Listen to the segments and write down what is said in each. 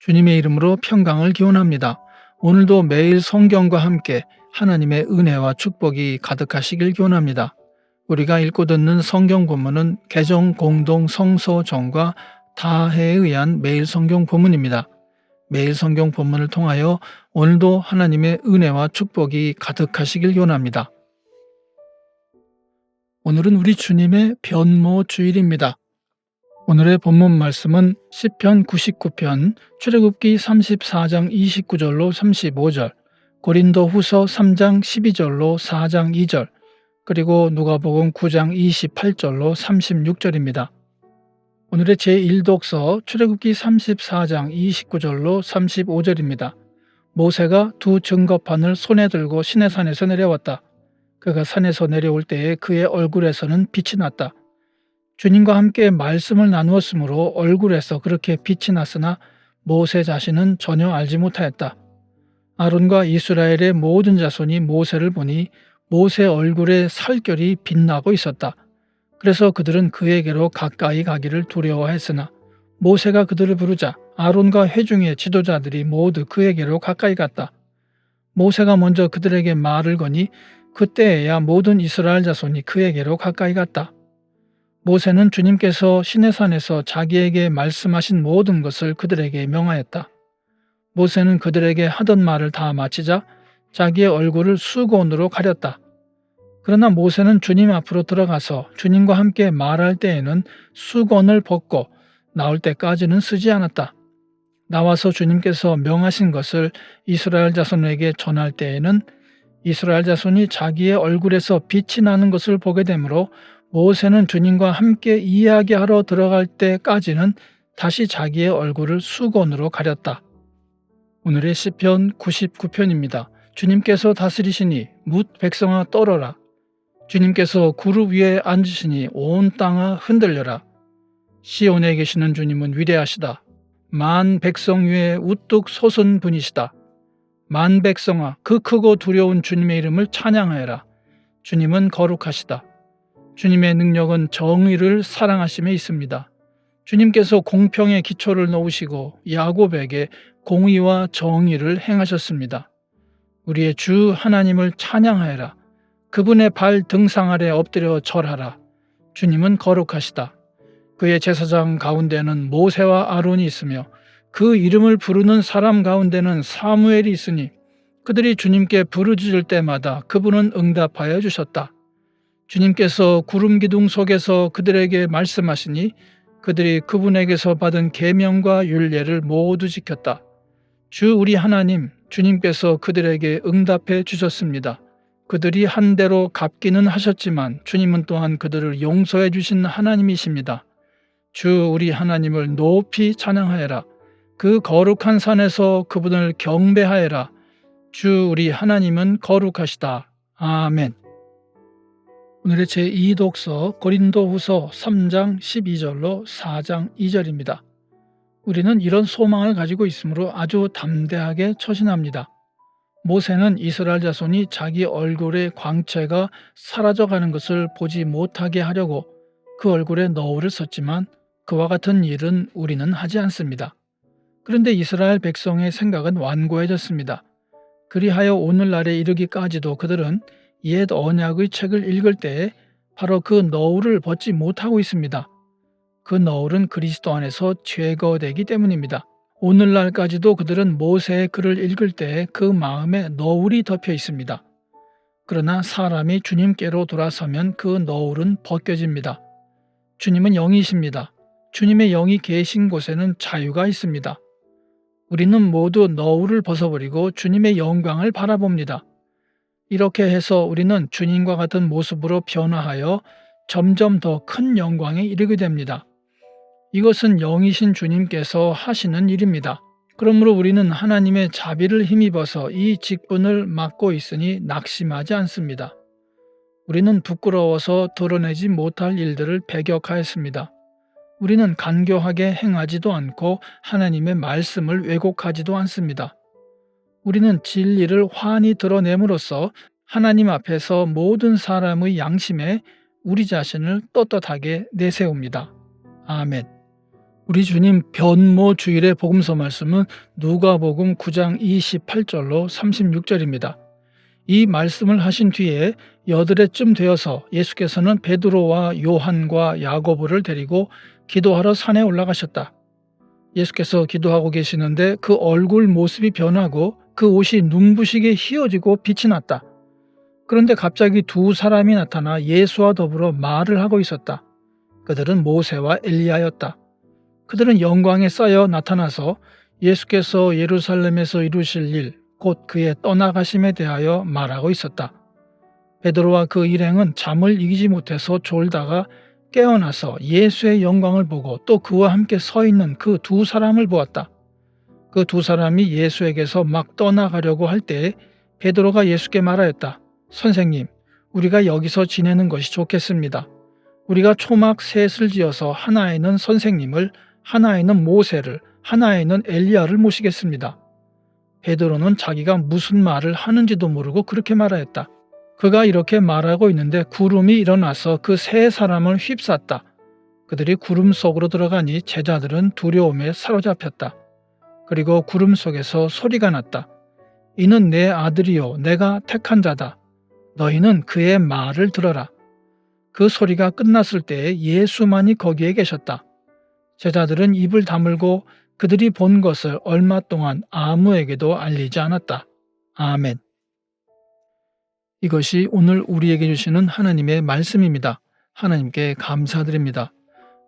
주님의 이름으로 평강을 기원합니다. 오늘도 매일 성경과 함께 하나님의 은혜와 축복이 가득하시길 기원합니다. 우리가 읽고 듣는 성경 본문은 개정 공동 성서정과 다해에 의한 매일 성경 본문입니다. 매일 성경 본문을 통하여 오늘도 하나님의 은혜와 축복이 가득하시길 기원합니다. 오늘은 우리 주님의 변모 주일입니다. 오늘의 본문 말씀은 시편 99편 출애굽기 34장 29절로 35절, 고린도 후서 3장 12절로 4장 2절, 그리고 누가복음 9장 28절로 36절입니다. 오늘의 제1독서 출애굽기 34장 29절로 35절입니다. 모세가 두 증거판을 손에 들고 시내산에서 내려왔다. 그가 산에서 내려올 때에 그의 얼굴에서는 빛이 났다. 주님과 함께 말씀을 나누었으므로 얼굴에서 그렇게 빛이 났으나 모세 자신은 전혀 알지 못하였다. 아론과 이스라엘의 모든 자손이 모세를 보니 모세 얼굴에 살결이 빛나고 있었다. 그래서 그들은 그에게로 가까이 가기를 두려워했으나 모세가 그들을 부르자 아론과 회중의 지도자들이 모두 그에게로 가까이 갔다. 모세가 먼저 그들에게 말을 거니 그때에야 모든 이스라엘 자손이 그에게로 가까이 갔다. 모세는 주님께서 시내산에서 자기에게 말씀하신 모든 것을 그들에게 명하였다. 모세는 그들에게 하던 말을 다 마치자 자기의 얼굴을 수건으로 가렸다. 그러나 모세는 주님 앞으로 들어가서 주님과 함께 말할 때에는 수건을 벗고 나올 때까지는 쓰지 않았다. 나와서 주님께서 명하신 것을 이스라엘 자손에게 전할 때에는 이스라엘 자손이 자기의 얼굴에서 빛이 나는 것을 보게 되므로 모세는 주님과 함께 이야기하러 들어갈 때까지는 다시 자기의 얼굴을 수건으로 가렸다. 오늘의 시편 99편입니다. 주님께서 다스리시니 묻 백성아 떨어라. 주님께서 구름 위에 앉으시니 온 땅아 흔들려라. 시온에 계시는 주님은 위대하시다. 만 백성 위에 우뚝 솟은 분이시다. 만 백성아 그 크고 두려운 주님의 이름을 찬양하여라. 주님은 거룩하시다. 주님의 능력은 정의를 사랑하심에 있습니다. 주님께서 공평의 기초를 놓으시고 야곱에게 공의와 정의를 행하셨습니다. 우리의 주 하나님을 찬양하여라. 그분의 발 등상 아래 엎드려 절하라. 주님은 거룩하시다. 그의 제사장 가운데는 모세와 아론이 있으며 그 이름을 부르는 사람 가운데는 사무엘이 있으니 그들이 주님께 부르짖을 때마다 그분은 응답하여 주셨다. 주님께서 구름 기둥 속에서 그들에게 말씀하시니 그들이 그분에게서 받은 계명과 율례를 모두 지켰다. 주 우리 하나님 주님께서 그들에게 응답해 주셨습니다. 그들이 한 대로 갚기는 하셨지만 주님은 또한 그들을 용서해 주신 하나님이십니다. 주 우리 하나님을 높이 찬양하여라. 그 거룩한 산에서 그분을 경배하여라. 주 우리 하나님은 거룩하시다. 아멘. 오늘의 제2독서 고린도 후서 3장 12절로 4장 2절입니다. 우리는 이런 소망을 가지고 있으므로 아주 담대하게 처신합니다. 모세는 이스라엘 자손이 자기 얼굴의 광채가 사라져가는 것을 보지 못하게 하려고 그 얼굴에 너울을 썼지만 그와 같은 일은 우리는 하지 않습니다. 그런데 이스라엘 백성의 생각은 완고해졌습니다. 그리하여 오늘날에 이르기까지도 그들은 옛 언약의 책을 읽을 때 바로 그 너울을 벗지 못하고 있습니다. 그 너울은 그리스도 안에서 제거되기 때문입니다. 오늘날까지도 그들은 모세의 글을 읽을 때 그 마음에 너울이 덮여 있습니다. 그러나 사람이 주님께로 돌아서면 그 너울은 벗겨집니다. 주님은 영이십니다. 주님의 영이 계신 곳에는 자유가 있습니다. 우리는 모두 너울을 벗어버리고 주님의 영광을 바라봅니다. 이렇게 해서 우리는 주님과 같은 모습으로 변화하여 점점 더 큰 영광에 이르게 됩니다. 이것은 영이신 주님께서 하시는 일입니다. 그러므로 우리는 하나님의 자비를 힘입어서 이 직분을 맡고 있으니 낙심하지 않습니다. 우리는 부끄러워서 드러내지 못할 일들을 배격하였습니다. 우리는 간교하게 행하지도 않고 하나님의 말씀을 왜곡하지도 않습니다. 우리는 진리를 환히 드러냄으로써 하나님 앞에서 모든 사람의 양심에 우리 자신을 떳떳하게 내세웁니다. 아멘. 우리 주님 변모 주일의 복음서 말씀은 누가복음 9장 28절로 36절입니다. 이 말씀을 하신 뒤에 여드레쯤 되어서 예수께서는 베드로와 요한과 야고보를 데리고 기도하러 산에 올라가셨다. 예수께서 기도하고 계시는데 그 얼굴 모습이 변하고 그 옷이 눈부시게 휘어지고 빛이 났다. 그런데 갑자기 두 사람이 나타나 예수와 더불어 말을 하고 있었다. 그들은 모세와 엘리야였다. 그들은 영광에 쌓여 나타나서 예수께서 예루살렘에서 이루실 일, 곧 그의 떠나가심에 대하여 말하고 있었다. 베드로와 그 일행은 잠을 이기지 못해서 졸다가 깨어나서 예수의 영광을 보고 또 그와 함께 서 있는 그 두 사람을 보았다. 그 두 사람이 예수에게서 막 떠나가려고 할 때에 베드로가 예수께 말하였다. 선생님, 우리가 여기서 지내는 것이 좋겠습니다. 우리가 초막 셋을 지어서 하나에는 선생님을, 하나에는 모세를, 하나에는 엘리야를 모시겠습니다. 베드로는 자기가 무슨 말을 하는지도 모르고 그렇게 말하였다. 그가 이렇게 말하고 있는데 구름이 일어나서 그 세 사람을 휩쌌다. 그들이 구름 속으로 들어가니 제자들은 두려움에 사로잡혔다. 그리고 구름 속에서 소리가 났다. 이는 내 아들이요 내가 택한 자다. 너희는 그의 말을 들어라. 그 소리가 끝났을 때에 예수만이 거기에 계셨다. 제자들은 입을 다물고 그들이 본 것을 얼마 동안 아무에게도 알리지 않았다. 아멘. 이것이 오늘 우리에게 주시는 하나님의 말씀입니다. 하나님께 감사드립니다.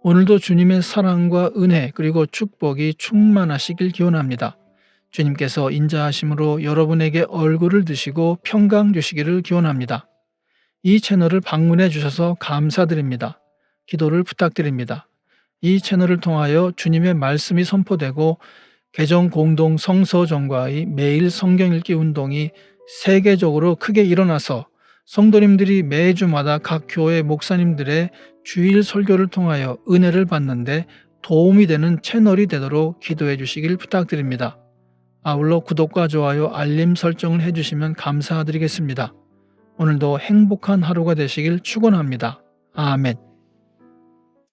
오늘도 주님의 사랑과 은혜 그리고 축복이 충만하시길 기원합니다. 주님께서 인자하심으로 여러분에게 얼굴을 드시고 평강 주시기를 기원합니다. 이 채널을 방문해 주셔서 감사드립니다. 기도를 부탁드립니다. 이 채널을 통하여 주님의 말씀이 선포되고 개정 공동 성서정과의 매일 성경 읽기 운동이 세계적으로 크게 일어나서 성도님들이 매주마다 각 교회 목사님들의 주일 설교를 통하여 은혜를 받는데 도움이 되는 채널이 되도록 기도해 주시길 부탁드립니다. 아울러 구독과 좋아요, 알림 설정을 해주시면 감사드리겠습니다. 오늘도 행복한 하루가 되시길 축원합니다. 아멘.